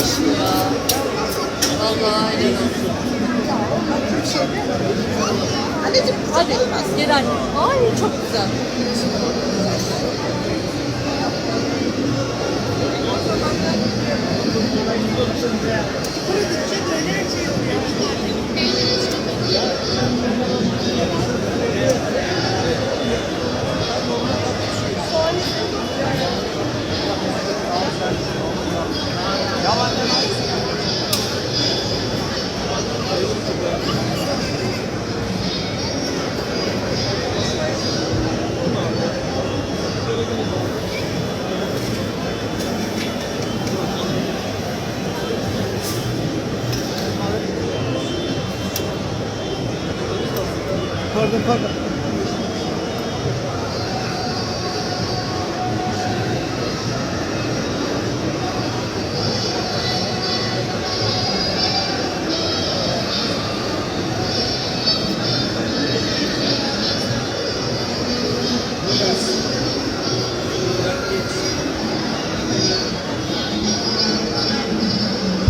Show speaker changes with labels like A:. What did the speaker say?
A: olsun ya. Vallahi aynen olsun.
B: Anneciğim hadi gel anne. Ay çok güzel. Kuru bütçe böyle şey oluyor.
C: pardon pardon.